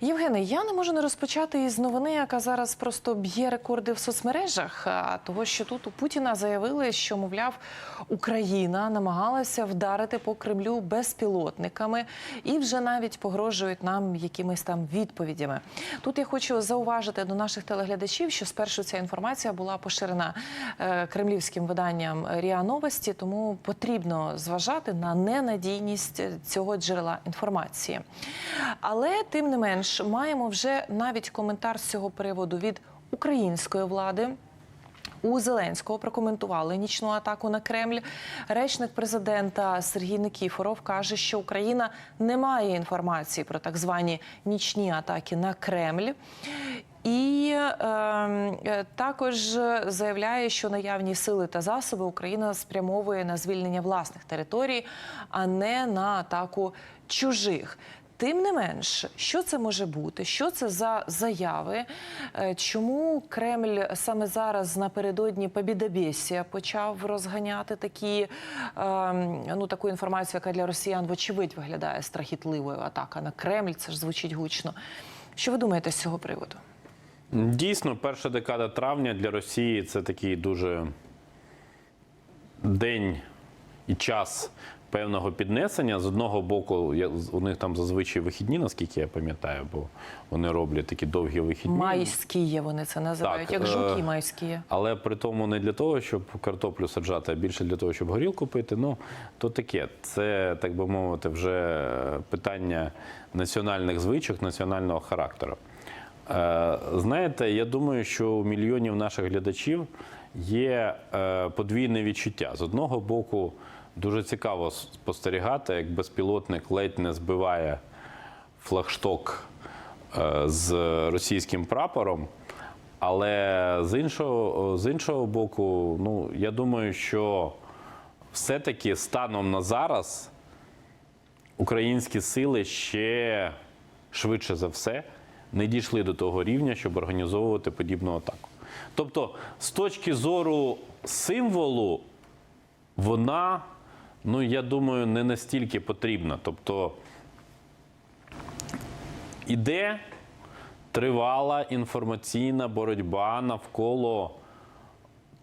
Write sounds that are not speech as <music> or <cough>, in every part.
Евро Євгений, я не можу не розпочати із новини, яка зараз просто б'є рекорди в соцмережах. Того, що тут у Путіна заявили, що мовляв Україна намагалася вдарити по Кремлю безпілотниками і вже навіть погрожують нам якимись там відповідями. Тут я хочу зауважити до наших телеглядачів, що спершу ця інформація була поширена е, кремлівським виданням Ріа Новості, тому потрібно зважати на ненадійність цього джерела інформації. Але тим не менш маємо вже навіть коментар з цього приводу від української влади. У Зеленського прокоментували нічну атаку на Кремль. Речник президента Сергій Никіфоров каже, що Україна не має інформації про так звані нічні атаки на Кремль. І е, е, також заявляє, що наявні сили та засоби Україна спрямовує на звільнення власних територій, а не на атаку чужих. Тим не менш, що це може бути? Що це за заяви? Е, Чому Кремль саме зараз напередодні Побідобєсія почав розганяти такі е, ну таку інформацію, яка для росіян вочевидь виглядає страхітливою атака на Кремль? Це ж звучить гучно. Що ви думаєте з цього приводу? Дійсно, перша декада травня для Росії це такий дуже день і час певного піднесення. З одного боку, я- у них там зазвичай вихідні, наскільки я пам'ятаю, бо вони роблять такі довгі вихідні. Майські є, вони це називають, Так, як е, жуки майські. Але при тому не для того, щоб картоплю саджати, а більше для того, щоб горілку пити. Ну то таке. Це так би мовити, вже питання національних звичок, національного характеру. Е, Знаєте, я думаю, що у мільйонів наших глядачів є е, подвійне відчуття. З одного боку, дуже цікаво спостерігати, як безпілотник ледь не збиває флагшток е, з російським прапором. Але з іншого, з іншого боку, ну я думаю, що все-таки станом на зараз українські сили ще швидше за все не дійшли до того рівня, щоб організовувати подібну атаку. Тобто, з точки зору символу, вона, ну я думаю, не настільки потрібна. Тобто іде тривала інформаційна боротьба навколо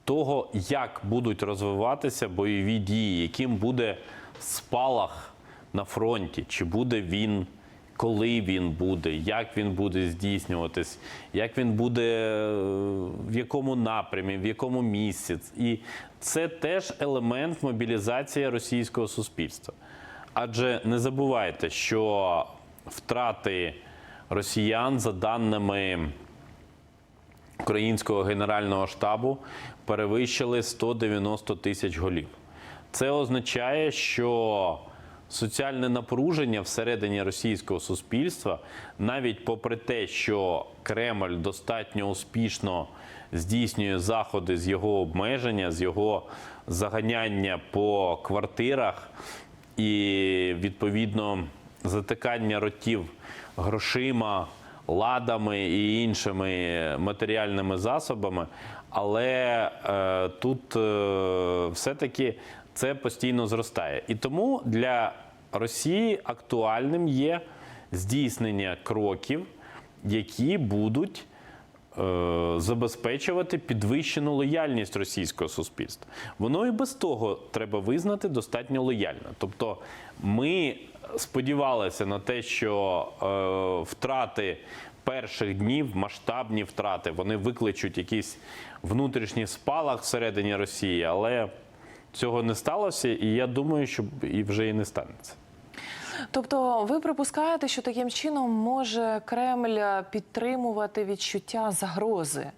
того, як будуть розвиватися бойові дії, яким буде спалах на фронті, чи буде він, коли він буде, як він буде здійснюватись, як він буде е, в якому напрямі, в якому місці. І це теж елемент мобілізації російського суспільства. Адже не забувайте, що втрати росіян за даними українського генерального штабу перевищили 190 тисяч голів. Це означає, що соціальне напруження всередині російського суспільства, навіть попри те, що Кремль достатньо успішно здійснює заходи з його обмеження, з його заганяння по квартирах і відповідно затикання ротів грошима, ладами і іншими матеріальними засобами. Але е, тут е, все-таки це постійно зростає. І тому для Росії актуальним є здійснення кроків, які будуть е, забезпечувати підвищену лояльність російського суспільства. Воно і без того треба визнати достатньо лояльно. Тобто, ми сподівалися на те, що е, втрати перших днів, масштабні втрати, вони викличуть якийсь внутрішній спалах всередині Росії, але цього не сталося, і я думаю, що і вже і не станеться. Тобто, ви припускаєте, що таким чином може Кремль підтримувати відчуття загрози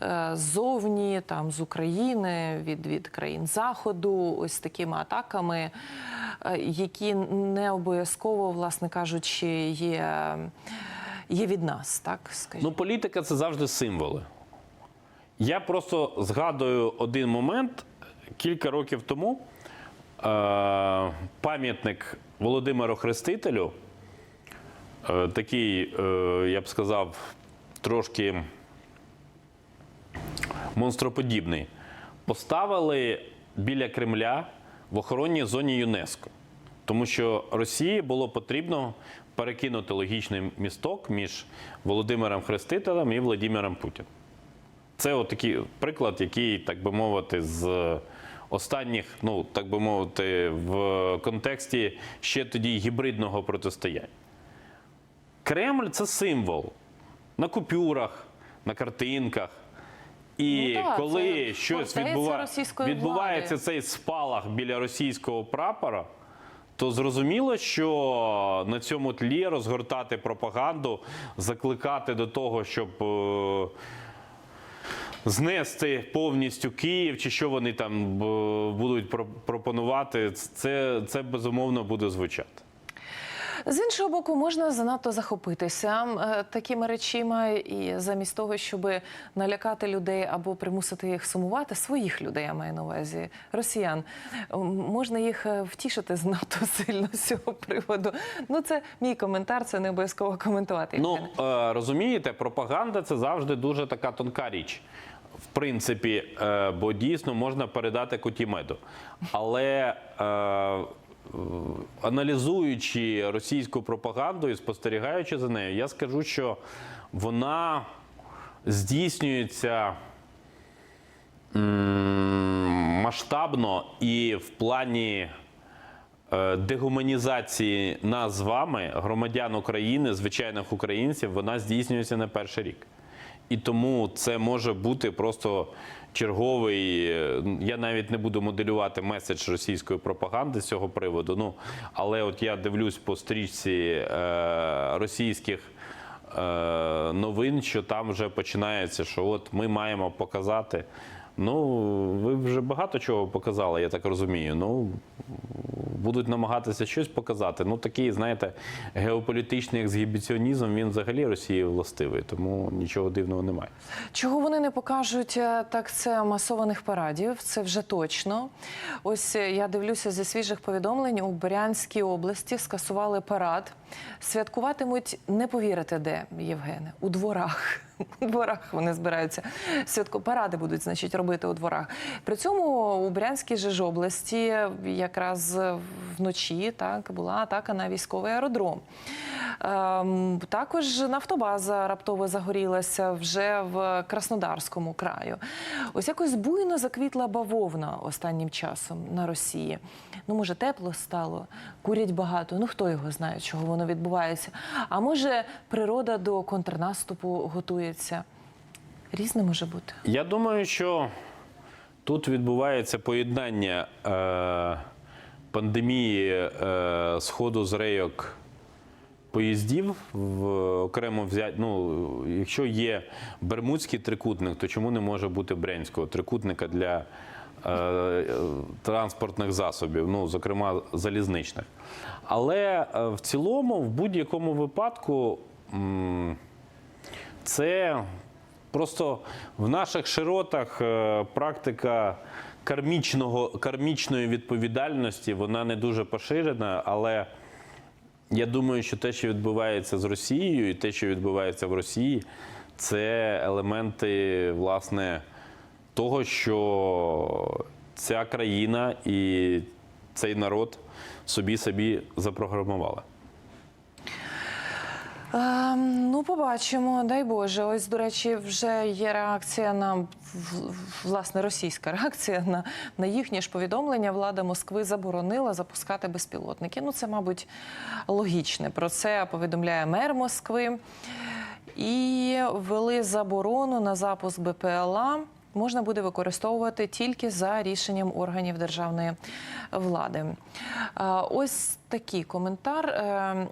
е, ззовні, там з України, від, від країн Заходу, ось такими атаками, е, які не обов'язково, власне кажучи, є, є від нас, так скажімо. Ну, політика це завжди символи. Я просто згадую один момент кілька років тому. Е, пам'ятник Володимиру Хрестителю, е, такий, е, я б сказав, трошки монстроподібний, поставили біля Кремля в охоронній зоні ЮНЕСКО. Тому що Росії було потрібно перекинути логічний місток між Володимиром Хрестителем і Владимиром Путіним. Це от такий приклад, який, так би мовити, з останніх, ну так би мовити, в контексті ще тоді гібридного протистояння. Кремль це символ на купюрах, на картинках. І Ну так, коли це щось відбува... відбувається влади. цей спалах біля російського прапора, то зрозуміло, що на цьому тлі розгортати пропаганду, закликати до того, щоб е, знести повністю Київ, чи що вони там е, будуть про- пропонувати, це, це безумовно буде звучати. З іншого боку, можна занадто захопитися е, такими речима, і замість того, щоб налякати людей або примусити їх сумувати, своїх людей я маю на увазі, росіян, можна їх е, втішити занадто <laughs> сильно з цього приводу. Ну, це мій коментар, це не обов'язково коментувати. Ну розумієте, пропаганда це завжди дуже така тонка річ. В принципі, е, бо дійсно можна передати куті меду. Але е, аналізуючи російську пропаганду і спостерігаючи за нею, я скажу, що вона здійснюється масштабно і в плані е, дегуманізації нас з вами, громадян України, звичайних українців, вона здійснюється не перший рік. І тому це може бути просто черговий. е, Я навіть не буду моделювати меседж російської пропаганди з цього приводу. Ну але от я дивлюсь по стрічці е, російських е, новин, що там вже починається, що от ми маємо показати. Ну, ви вже багато чого показали, я так розумію. Ну, будуть намагатися щось показати. Ну, такий, знаєте, геополітичний ексгібіціонізм, він взагалі Росії властивий, тому нічого дивного немає. Чого вони не покажуть, е, так це масованих парадів, це вже точно. Ось е, я дивлюся зі свіжих повідомлень у Брянській області скасували парад. Святкуватимуть, не повірите, де, Євгене, у дворах. У дворах вони збираються святку. Паради будуть, значить, робити у дворах. При цьому у Брянській же ж області якраз вночі так була атака на військовий аеродром. Ем, Також нафтобаза раптово загорілася вже в Краснодарському краю. Ось якось буйно заквітла бавовна останнім часом на Росії. Ну, може, тепло стало, курять багато. Ну хто його знає, чого воно відбувається. А може, природа до контрнаступу готується. Різне може бути. Я думаю, що тут відбувається поєднання е, пандемії е, сходу з рейок поїздів в окремо взяти. Ну, якщо є Бермудський трикутник, то чому не може бути Брянського трикутника для е, транспортних засобів, ну, зокрема залізничних. Але е, в цілому, в будь-якому випадку. м, це просто в наших широтах е, практика кармічного, кармічної відповідальності вона не дуже поширена, але я думаю, що те, що відбувається з Росією, і те, що відбувається в Росії, це елементи власне того, що ця країна і цей народ собі собі запрограмували. Ем, ну, побачимо, дай Боже. Ось, до речі, вже є реакція на власне російська реакція на, на їхнє ж повідомлення. Влада Москви заборонила запускати безпілотники. Ну, це, мабуть, логічне. Про це повідомляє мер Москви. І ввели заборону на запуск БПЛА. Можна буде використовувати тільки за рішенням органів державної влади. Ось такий коментар. Е,